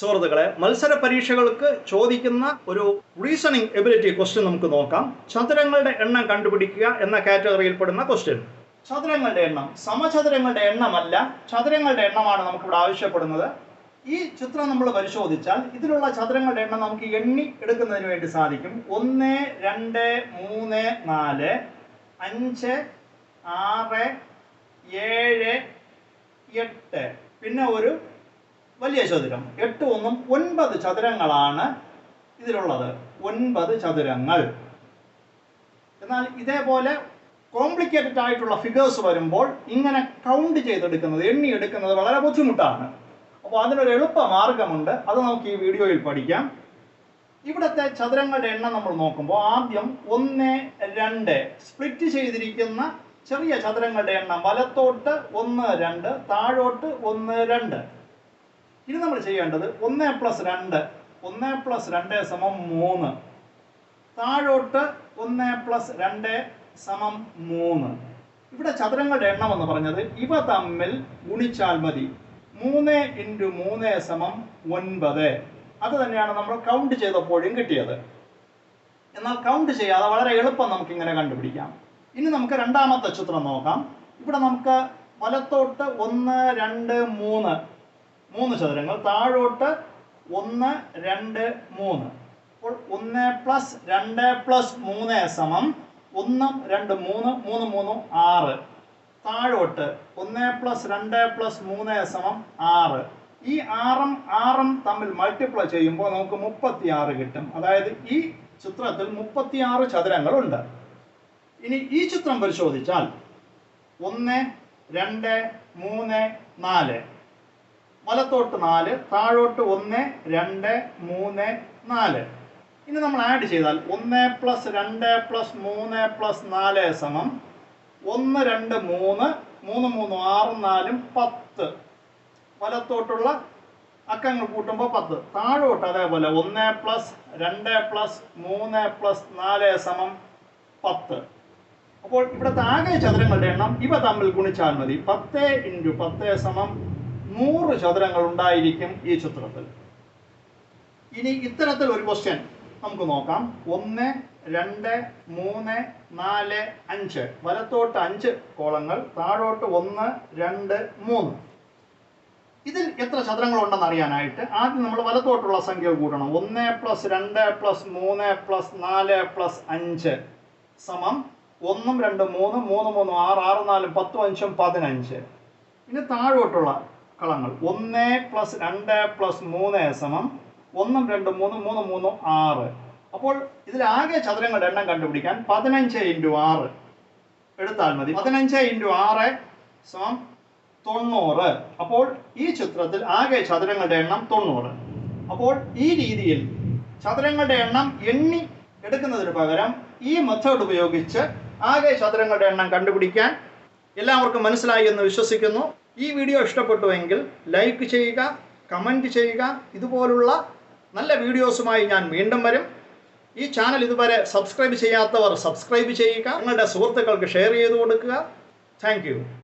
സുഹൃത്തുക്കളെ മത്സര പരീക്ഷകൾക്ക് ചോദിക്കുന്ന ഒരു റീസണിങ് എബിലിറ്റി ക്വസ്റ്റ്യൻ നമുക്ക് നോക്കാം. ചതുരങ്ങളുടെ എണ്ണം കണ്ടുപിടിക്കുക എന്ന കാറ്റഗറിയിൽപ്പെടുന്ന ക്വസ്റ്റ്യൻ ചതുരങ്ങളുടെ എണ്ണം സമചതുരങ്ങളുടെ എണ്ണമല്ല ചതുരങ്ങളുടെ എണ്ണമാണ് നമുക്കിവിടെ ആവശ്യപ്പെടുന്നത്. ഈ ചിത്രം നമ്മൾ പരിശോധിച്ചാൽ ഇതിലുള്ള ചതുരങ്ങളുടെ എണ്ണം നമുക്ക് എണ്ണി എടുക്കുന്നതിന് വേണ്ടി സാധിക്കും. ഒന്ന് രണ്ട് മൂന്ന് നാല് അഞ്ച് ആറ് ഏഴ് എട്ട്. പിന്നെ ഒരു വലിയ ചതുരം. എട്ട് ഒന്നും ഒൻപത് ചതുരങ്ങളാണ് ഇതിലുള്ളത്. ഒൻപത് ചതുരങ്ങൾ. എന്നാൽ ഇതേപോലെ കോംപ്ലിക്കേറ്റഡ് ആയിട്ടുള്ള ഫിഗേഴ്സ് വരുമ്പോൾ ഇങ്ങനെ കൗണ്ട് ചെയ്തെടുക്കുന്നത് എണ്ണി എടുക്കുന്നത് വളരെ ബുദ്ധിമുട്ടാണ്. അപ്പോൾ അതിനൊരു എളുപ്പ മാർഗമുണ്ട് അത് നമുക്ക് ഈ വീഡിയോയിൽ പഠിക്കാം. ഇവിടുത്തെ ചതുരങ്ങളുടെ എണ്ണം നമ്മൾ നോക്കുമ്പോൾ ആദ്യം ഒന്ന് രണ്ട് സ്പ്ലിറ്റ് ചെയ്തിരിക്കുന്ന ചെറിയ ചതുരങ്ങളുടെ എണ്ണം. വലത്തോട്ട് ഒന്ന് രണ്ട് താഴോട്ട് ഒന്ന് രണ്ട്. ഇനി നമ്മൾ ചെയ്യേണ്ടത് ഒന്ന് പ്ലസ് രണ്ട്. ഒന്ന് പ്ലസ് രണ്ട് സമം മൂന്ന്. താഴോട്ട് ഒന്ന് പ്ലസ് രണ്ട് സമം മൂന്ന്. ഇവിടെ ചതുരങ്ങളുടെ എണ്ണം എന്ന് പറഞ്ഞത് ഇവ തമ്മിൽ ഗുണിച്ചാൽ മതി. മൂന്ന് ഇന്റു മൂന്ന് സമം ഒൻപത്. അത് തന്നെയാണ് നമ്മൾ കൗണ്ട് ചെയ്തപ്പോഴും കിട്ടിയത്. എന്നാൽ കൗണ്ട് ചെയ്യാതെ വളരെ എളുപ്പം നമുക്ക് ഇങ്ങനെ കണ്ടുപിടിക്കാം. ഇനി നമുക്ക് രണ്ടാമത്തെ ചിത്രം നോക്കാം. ഇവിടെ നമുക്ക് വലത്തോട്ട് ഒന്ന് രണ്ട് മൂന്ന് മൂന്ന് ചതുരങ്ങൾ. താഴോട്ട് ഒന്ന് രണ്ട് മൂന്ന്. അപ്പോൾ ഒന്ന് പ്ലസ് രണ്ട് പ്ലസ് മൂന്ന് സമം ഒന്നും രണ്ട് മൂന്ന് മൂന്ന് മൂന്ന് ആറ്. താഴോട്ട് ഒന്ന് പ്ലസ് രണ്ട് പ്ലസ് മൂന്ന് സമം ആറ്. ഈ ആറും ആറും തമ്മിൽ മൾട്ടിപ്ലൈ ചെയ്യുമ്പോൾ നമുക്ക് മുപ്പത്തി ആറ് കിട്ടും. അതായത് ഈ ചിത്രത്തിൽ മുപ്പത്തിയാറ് ചതുരങ്ങളുണ്ട്. ഇനി ഈ ചിത്രം പരിശോധിച്ചാൽ ഒന്ന് രണ്ട് മൂന്ന് നാല്. വലത്തോട്ട് നാല് താഴോട്ട് ഒന്ന് രണ്ട് മൂന്ന് നാല്. ഇനി നമ്മൾ ആഡ് ചെയ്താൽ ഒന്ന് പ്ലസ് രണ്ട് പ്ലസ് മൂന്ന് പ്ലസ് നാല് സമം ഒന്ന് രണ്ട് മൂന്ന് മൂന്ന് മൂന്ന് ആറും നാലും പത്ത്. വലത്തോട്ടുള്ള അക്കങ്ങൾ കൂട്ടുമ്പോൾ പത്ത്. താഴോട്ട് അതേപോലെ ഒന്ന് പ്ലസ് രണ്ട് പ്ലസ് മൂന്ന് പ്ലസ് നാല് സമം പത്ത്. അപ്പോൾ ഇവിടുത്തെ ആകെ ചതുരങ്ങളുടെ എണ്ണം ഇവ തമ്മിൽ ഗുണിച്ചാൽ മതി. പത്ത് ഇന്റു പത്ത് സമം നൂറ് ചതുരങ്ങൾ ഉണ്ടായിരിക്കും ഈ ചിത്രത്തിൽ. ഇനി ഇത്തരത്തിൽ ഒരു ക്വസ്റ്റ്യൻ നമുക്ക് നോക്കാം. ഒന്ന് രണ്ട് മൂന്ന് നാല് അഞ്ച്. വലത്തോട്ട് അഞ്ച് കോളങ്ങൾ താഴോട്ട് ഒന്ന് രണ്ട് മൂന്ന്. ഇതിൽ എത്ര ചതുരങ്ങൾ ഉണ്ടെന്ന് അറിയാനായിട്ട് ആദ്യം നമ്മൾ വലത്തോട്ടുള്ള സംഖ്യ കൂട്ടണം ഒന്ന് പ്ലസ് രണ്ട് പ്ലസ് മൂന്ന് പ്ലസ് നാല് പ്ലസ് അഞ്ച് സമം ഒന്നും രണ്ടും മൂന്നും മൂന്ന് മൂന്നും ആറ് ആറ് നാലും പത്തും അഞ്ചും പതിനഞ്ച്. ഇനി താഴോട്ടുള്ള കളങ്ങൾ. ഒന്ന് പ്ലസ് രണ്ട് പ്ലസ് മൂന്ന് സമം ഒന്നും രണ്ടും മൂന്നും മൂന്നും മൂന്നും ആറ്. അപ്പോൾ ഇതിലാകെ ചതുരങ്ങളുടെ എണ്ണം കണ്ടുപിടിക്കാൻ പതിനഞ്ച് ഇന്റു ആറ് എടുത്താൽ മതി. പതിനഞ്ച് ഇന്റു ആറ് സമം തൊണ്ണൂറ്. അപ്പോൾ ഈ ചിത്രത്തിൽ ആകെ ചതുരങ്ങളുടെ എണ്ണം തൊണ്ണൂറ്. അപ്പോൾ ഈ രീതിയിൽ ചതുരങ്ങളുടെ എണ്ണം എണ്ണി എടുക്കുന്നതിന് പകരം ഈ മെത്തേഡ് ഉപയോഗിച്ച് ആകെ ചതുരങ്ങളുടെ എണ്ണം കണ്ടുപിടിക്കാൻ എല്ലാവർക്കും മനസ്സിലായി എന്ന് വിശ്വസിക്കുന്നു. ഈ വീഡിയോ ഇഷ്ടപ്പെട്ടുവെങ്കിൽ ലൈക്ക് ചെയ്യുക കമന്റ് ചെയ്യുക. ഇതുപോലുള്ള നല്ല വീഡിയോസുമായി ഞാൻ വീണ്ടും വരും. ഈ ചാനൽ ഇതുവരെ സബ്സ്ക്രൈബ് ചെയ്യാത്തവർ സബ്സ്ക്രൈബ് ചെയ്യുക. നിങ്ങളുടെ സുഹൃത്തുക്കൾക്ക് ഷെയർ ചെയ്ത് കൊടുക്കുക. താങ്ക്